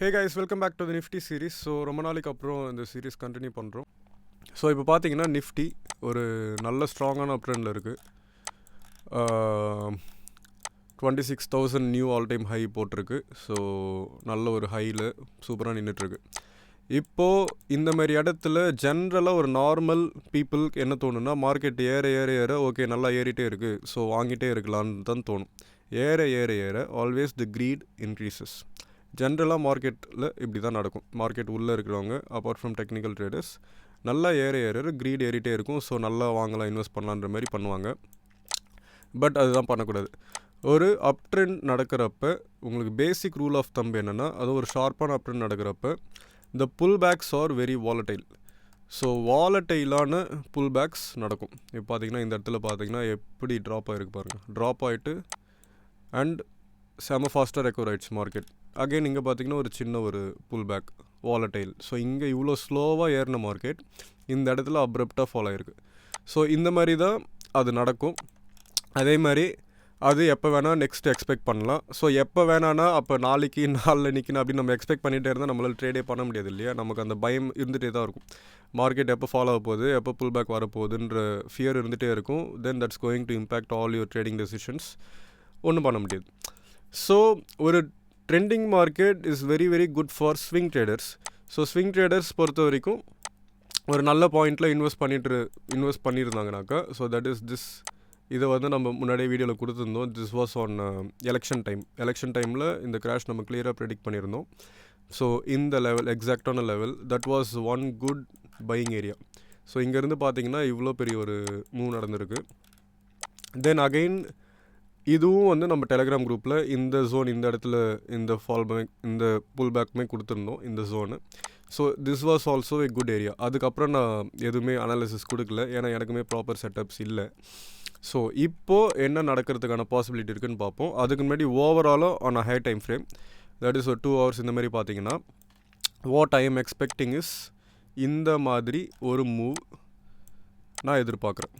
Hey guys welcome back to the Nifty series so ரொம்ப நாளைக்கு அப்புறம் இந்த சீரிஸ் கண்டினியூ பண்ணுறோம் ஸோ இப்போ பார்த்தீங்கன்னா நிஃப்டி ஒரு நல்ல ஸ்ட்ராங்கான அப்ட்ரெண்டில் இருக்குது twenty six thousand new all time high போட்டிருக்கு. ஸோ நல்ல ஒரு ஹையில் சூப்பராக நின்றுட்டுருக்கு இப்போது இந்த மாதிரி இடத்துல ஜென்ரலாக ஒரு நார்மல் பீப்புளுக்கு என்ன தோணுன்னா மார்க்கெட் ஏற ஏற ஏற ஓகே நல்லா ஏறிட்டே இருக்குது ஸோ வாங்கிட்டே இருக்கலான்னு தான் தோணும். ஏற ஏற ஏற ஆல்வேஸ் தி க்ரீட் இன்க்ரீசஸ் ஜென்ரலாக மார்க்கெட்டில் இப்படி தான் நடக்கும். மார்க்கெட் உள்ளே இருக்கிறவங்க அப்பார்ட் ஃப்ரம் டெக்னிக்கல் ட்ரேடர்ஸ் நல்லா ஏற ஏற க்ரீட் ஏறிட்டே இருக்கும். ஸோ நல்லா வாங்கலாம் இன்வெஸ்ட் பண்ணலான்ற மாதிரி பண்ணுவாங்க. பட் அதுதான் பண்ணக்கூடாது. ஒரு அப் ட்ரெண்ட் நடக்கிறப்ப உங்களுக்கு பேசிக் ரூல் ஆஃப் தம்பு என்னென்னா அது ஒரு ஷார்ப்பான அப் ட்ரெண்ட் நடக்கிறப்ப இந்த pull backs are very volatile so வாலட்டைலான pull backs நடக்கும். இப்போ பார்த்தீங்கன்னா இந்த இடத்துல பார்த்தீங்கன்னா எப்படி ட்ராப் ஆகிருக்கு பாருங்கள் ட்ராப் ஆகிட்டு அண்ட் செம ஃபாஸ்ட்டாக ரெக்கவர் ஆகிடுச்சு மார்க்கெட் அகைன் இங்கே பார்த்தீங்கன்னா ஒரு சின்ன ஒரு புல் பேக் வாலட்டைல் ஸோ இங்கே இவ்வளோ ஸ்லோவாக ஏறின மார்க்கெட் இந்த இடத்துல அப்ரப்டாக ஃபாலோ ஆயிருக்கு. ஸோ இந்த மாதிரி தான் அது நடக்கும். அதே மாதிரி அது எப்போ வேணால் நெக்ஸ்ட் எக்ஸ்பெக்ட் பண்ணலாம். ஸோ எப்போ வேணான்னா அப்போ நாளைக்கு நாளில் நிற்கணும் அப்படின்னு நம்ம எக்ஸ்பெக்ட் பண்ணிகிட்டே இருந்தால் நம்மளால் ட்ரேடே பண்ண முடியாது இல்லையா? நமக்கு அந்த பயம் இருந்துகிட்டே தான் இருக்கும். மார்க்கெட் எப்போ ஃபாலோ ஆக போகுது எப்போ புல் பேக் வரப்போகுதுன்ற ஃபியர் இருந்துகிட்டே இருக்கும். Then that's going to impact all your trading decisions ஒன்றும் பண்ண முடியாது. ஸோ ஒரு trending market is very very good for swing traders so swing traders பொறுத்த வரைக்கும் ஒரு நல்ல பாயிண்ட்டில் இன்வெஸ்ட் பண்ணிட்டு இன்வெஸ்ட் பண்ணியிருந்தாங்கனாக்கா ஸோ தட் இஸ் திஸ் இதை வந்து நம்ம முன்னாடியே வீடியோவில் கொடுத்துருந்தோம். This was on election time election டைமில் இந்த கிராஷ் நம்ம கிளியராக ப்ரெடிக்ட் பண்ணியிருந்தோம். ஸோ இந்த level எக்ஸாக்டான level that was one good buying area so இங்கேருந்து பார்த்தீங்கன்னா இவ்வளோ பெரிய ஒரு மூவ் நடந்திருக்கு. தென் அகெயின் இதுவும் வந்து நம்ம டெலகிராம் குரூப்பில் இந்த ஜோன் இந்த இடத்துல இந்த ஃபால் பேக் இந்த புல் பேக்குமே கொடுத்துருந்தோம் இந்த zone so this was also a good area அதுக்கப்புறம் நான் எதுவுமே அனாலிசிஸ் கொடுக்கல. ஏன்னா எனக்குமே ப்ராப்பர் செட்டப்ஸ் இல்லை. ஸோ இப்போது என்ன நடக்கிறதுக்கான பாசிபிலிட்டி இருக்குன்னு பார்ப்போம். அதுக்கு முன்னாடி ஓவராலாக on a high time frame that is ஒரு டூ ஹவர்ஸ் இந்த மாதிரி பார்த்தீங்கன்னா what I am expecting is இந்த மாதிரி ஒரு மூவ் நான் எதிர்பார்க்குறேன்.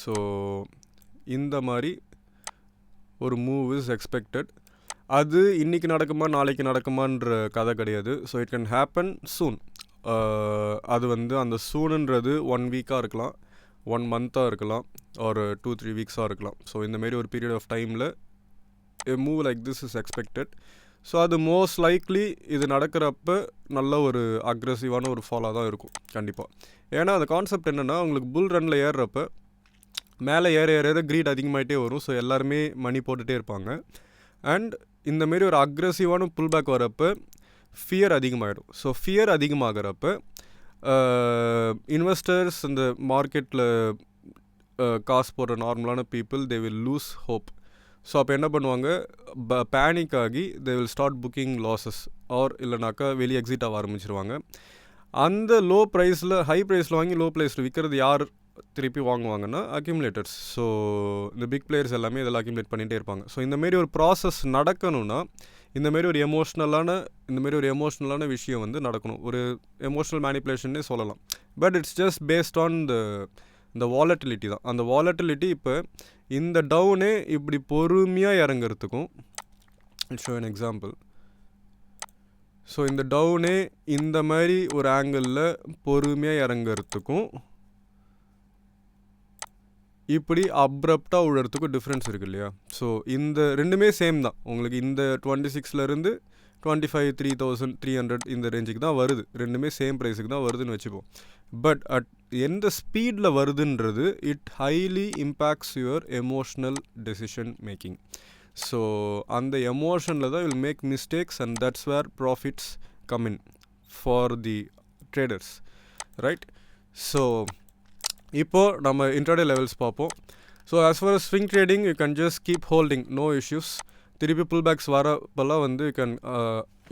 ஸோ இந்த மாதிரி ஒரு மூவ் இஸ் எக்ஸ்பெக்டட் அது இன்றைக்கி நடக்குமா நாளைக்கு நடக்குமான்ற கதை கிடையாது. So it can happen soon அது வந்து அந்த சூனுன்றது ஒன் வீக்காக இருக்கலாம் ஒன் மந்த்தாக இருக்கலாம் ஒரு டூ த்ரீ வீக்ஸாக இருக்கலாம். ஸோ இந்தமாரி ஒரு பீரியட் ஆஃப் டைமில் a move like this is expected so அது மோஸ்ட் லைக்லி இது நடக்கிறப்ப நல்ல ஒரு அக்ரெசிவான ஒரு ஃபாலாக தான் இருக்கும் கண்டிப்பாக ஏன்னா அந்த கான்செப்ட் என்னென்னா உங்களுக்கு புல் ரனில் ஏறுறப்ப மேலே ஏற ஏற ஏற க்ரீட் அதிகமாகிட்டே வரும். ஸோ எல்லாருமே மணி போட்டுகிட்டே இருப்பாங்க. அண்ட் இந்தமாரி ஒரு அக்ரெசிவான புல் பேக் வரப்போ ஃபியர் அதிகமாகிடும் ஸோ ஃபியர் அதிகமாகிறப்ப இன்வெஸ்டர்ஸ் இந்த மார்க்கெட்டில் காசு போடுற நார்மலான people they will lose hope so அப்போ என்ன பண்ணுவாங்க? ப பேனிக் ஆகி they will start booking losses or இல்லைனாக்கா வெளியே எக்ஸிட் ஆக ஆரம்பிச்சிருவாங்க. அந்த லோ ப்ரைஸில் ஹை ப்ரைஸில் வாங்கி லோ ப்ரைஸில் விற்கிறது யார்? திருப்பி வாங்குவாங்கன்னா அக்யூமுலேட்டர்ஸ் ஸோ இந்த பிக் பிளேயர்ஸ் எல்லாமே இதெல்லாம் அக்யூமுலேட் பண்ணிகிட்டே இருப்பாங்க. ஸோ இந்தமாரி ஒரு ப்ராசஸ் நடக்கணும்னா இந்தமாரி ஒரு எமோஷ்னலான இந்தமாரி ஒரு எமோஷ்னலான விஷயம் வந்து நடக்கணும். ஒரு எமோஷ்னல் மேனிப்புலேஷன்னே சொல்லலாம். But it's just based on the இந்த வாலட்டிலிட்டி தான். அந்த வாலட்டிலிட்டி இப்போ இந்த டவுனே இப்படி பொறுமையாக இறங்குறதுக்கும் ஷோ அன் எக்ஸாம்பிள் ஸோ இந்த டவுனே இந்த மாதிரி ஒரு ஆங்கிளில் பொறுமையாக இறங்குறதுக்கும் இப்படி அப்ரப்டாக விழுறதுக்கும் டிஃப்ரென்ஸ் இருக்குது இல்லையா ஸோ இந்த ரெண்டுமே சேம் தான். உங்களுக்கு இந்த twenty சிக்ஸ்லேருந்து twenty five three thousand three hundred இந்த ரேஞ்சுக்கு தான் வருது. ரெண்டுமே சேம் ப்ரைஸுக்கு தான் வருதுன்னு வச்சுப்போம். பட் அட் எந்த ஸ்பீடில் வருதுன்றது it highly impacts your emotional decision making so அந்த எமோஷனில் தான் will make mistakes and that's where profits come in for the traders right so இப்போது நம்ம இன்ட்ராடே லெவல்ஸ் பார்ப்போம். So as far swing trading you can just keep holding no issues திருப்பி pull backs வரப்பெல்லாம் வந்து you can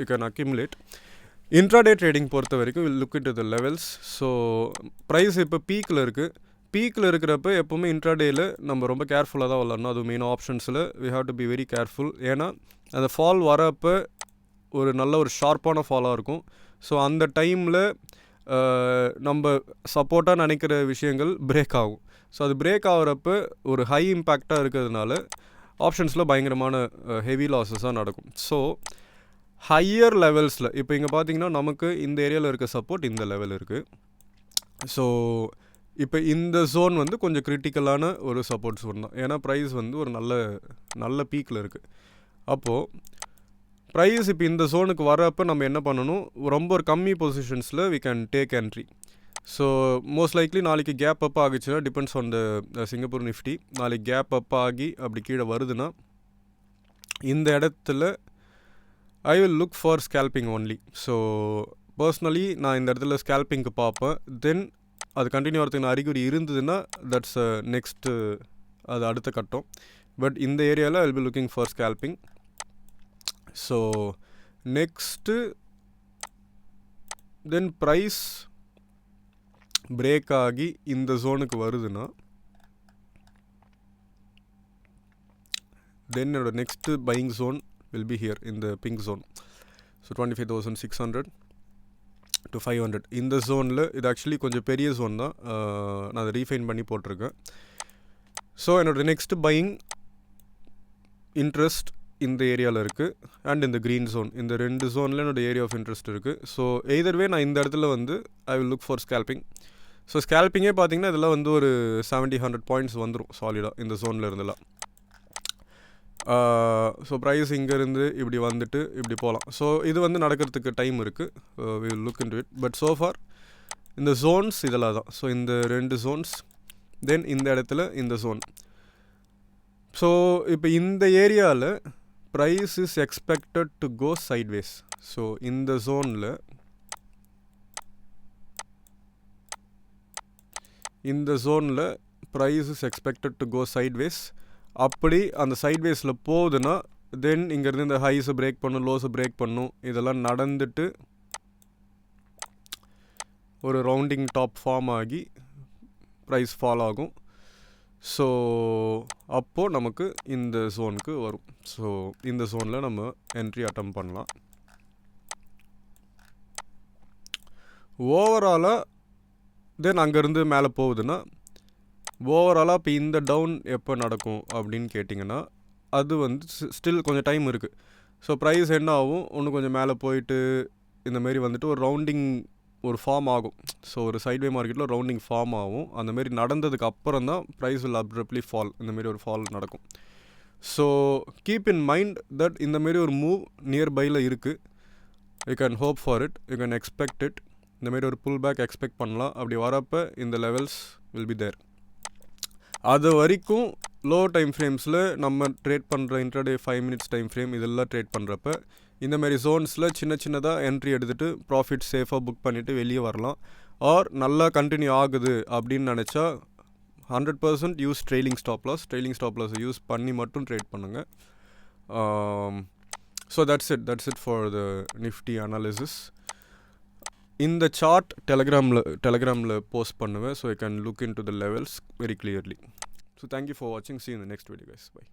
you can accumulate intraday trading பொறுத்த வரைக்கும் will look it the levels so price இப்போ பீக்கில் இருக்குது பீக்கில் இருக்கிறப்ப எப்போவுமே இன்ட்ராடேயில் நம்ம ரொம்ப கேர்ஃபுல்லாக தான் விளாட்ணும் அது main ஆப்ஷன்ஸில் we have to be very careful ஏன்னா அந்த ஃபால் வரப்போ ஒரு நல்ல ஒரு ஷார்ப்பான ஃபாலாக இருக்கும். ஸோ அந்த டைமில் நம்ம சப்போர்ட்டாக நினைக்கிற விஷயங்கள் பிரேக் ஆகும். ஸோ அது பிரேக் ஆகிறப்ப ஒரு ஹை இம்பேக்டாக இருக்கிறதுனால ஆப்ஷன்ஸில் பயங்கரமான ஹெவி லாஸஸாக நடக்கும். ஸோ ஹையர் லெவல்ஸில் இப்போ இங்கே பார்த்தீங்கன்னா நமக்கு இந்த ஏரியாவில் இருக்க சப்போர்ட் இந்த லெவல் இருக்குது ஸோ இப்போ இந்த ஜோன் வந்து கொஞ்சம் கிரிட்டிக்கலான ஒரு சப்போர்ட் ஜோன் தான். ஏன்னா ப்ரைஸ் வந்து ஒரு நல்ல நல்ல பீக்கில் இருக்குது அப்போது ப்ரைஸ் இப்போ இந்த ஜோனுக்கு வரப்போ நம்ம என்ன பண்ணணும்? ரொம்ப ஒரு கம்மி பொசிஷன்ஸில் we can take entry so most likely நாளைக்கு gap up ஆகிச்சுன்னா depends on the Singapore Nifty நாளைக்கு கேப் அப் ஆகி அப்படி கீழே வருதுன்னா இந்த இடத்துல I will look for scalping only so personally நான் இந்த இடத்துல ஸ்கேல்பிங்க்கு பார்ப்பேன். தென் அது கண்டினியூ ஆகிறதுக்கு அறிகுறி இருந்ததுன்னா தட்ஸ் நெக்ஸ்ட்டு uh, அது அடுத்த கட்டம். பட் இந்த ஏரியாவில் I will be looking for scalping so next then price break ஆகி இந்த ஜோனுக்கு வருதுன்னா தென் என்னோட next buying zone will be here இந்த pink zone so twenty five thousand six hundred to five hundred இந்த ஜோனில் இது ஆக்சுவலி கொஞ்சம் பெரிய ஜோன் தான். நான் அதை ரீஃபைன் பண்ணி போட்டிருக்கேன். ஸோ என்னோடய நெக்ஸ்ட்டு பையிங் இன்ட்ரெஸ்ட் இந்த ஏரியாவில் இருக்குது அண்ட் இந்த க்ரீன் ஜோன் இந்த ரெண்டு ஜோனில் என்னோடய ஏரியா ஆஃப் இன்ட்ரெஸ்ட் இருக்குது ஸோ எய்தர்வே நான் இந்த இடத்துல வந்து I will look for scalping so ஸ்கேல்பிங்கே பார்த்தீங்கன்னா இதெல்லாம் வந்து ஒரு செவன்ட்டி ஹண்ட்ரட் பாயிண்ட்ஸ் வந்துடும் சாலிடாக இந்த ஜோனில் இருந்தெல்லாம் ஸோ ப்ரைஸ் இங்கேருந்து இப்படி வந்துட்டு இப்படி போகலாம் ஸோ இது வந்து நடக்கிறதுக்கு டைம் இருக்குது we look in it but so for இந்த ஜோன்ஸ் இதெல்லாம் தான். ஸோ இந்த ரெண்டு ஜோன்ஸ் தென் இந்த இடத்துல இந்த ஜோன் ஸோ இப்போ இந்த ஏரியாவில் price is expected to go sideways so இந்த ஜோனில் இந்த ஜோனில் price is expected to go sideways அப்படி அந்த சைட்வேஸில் போகுதுன்னா தென் இங்கேருந்து இந்த ஹைஸை பிரேக் பண்ணும் லோஸை பிரேக் பண்ணும் இதெல்லாம் நடந்துட்டு ஒரு ரவுண்டிங் டாப் ஃபார்ம் ஆகி ப்ரைஸ் ஃபால் ஆகும். ஸோ அப்போது நமக்கு இந்த ஜோனுக்கு வரும். ஸோ இந்த ஜோனில் நம்ம என்ட்ரி அட்டம் பண்ணலாம். ஓவராலாக தென் அங்கேருந்து மேலே போகுதுன்னா ஓவராலாக இப்போ இந்த டவுன் எப்போ நடக்கும் அப்படின்னு கேட்டிங்கன்னா அது வந்து ஸ்டில் கொஞ்சம் டைம் இருக்குது ஸோ ப்ரைஸ் என்ன ஆகும். ஒன்று கொஞ்சம் மேலே போயிட்டு இந்த மாரி வந்துட்டு ஒரு ரவுண்டிங் ஒரு ஃபார்ம் ஆகும். ஸோ ஒரு சைட்வே மார்க்கெட்டில் ரவுண்டிங் ஃபார்ம் ஆகும். அந்த மாரி நடந்ததுக்கு அப்புறம் தான் ப்ரைஸ் வில் அப்ரப்லி ஃபால் இந்த மாரி ஒரு ஃபால் நடக்கும். So keep in mind that இந்த மாரி ஒரு மூவ் நியர்பையில் இருக்குது you can hope for it you can expect it இந்த மாரி ஒரு புல் பேக் எக்ஸ்பெக்ட் பண்ணலாம். அப்படி வரப்போ இந்த லெவல்ஸ் வில் பி தேர் அது வரைக்கும் லோ டைம் ஃப்ரேம்ஸில் நம்ம ட்ரேட் பண்ணுற intraday five minutes time frame இதெல்லாம் ட்ரேட் பண்ணுறப்ப இந்த மாதிரி ஜோன்ஸில் சின்ன சின்னதாக என்ட்ரி எடுத்துகிட்டு ப்ராஃபிட் சேஃபாக புக் பண்ணிவிட்டு வெளியே வரலாம். ஆர் நல்லா கண்டினியூ ஆகுது அப்படின்னு நினச்சா hundred percent use trailing stop loss trailing stop loss use பண்ணி மட்டும் ட்ரேட் பண்ணுங்கள் so that's it that's it for the Nifty analysis இந்த சார்ட் டெலகிராமில் டெலகிராமில் போஸ்ட் பண்ணுவேன். So I can look in to the levels very clearly so thank you for வாட்சிங் see இந்த next video guys by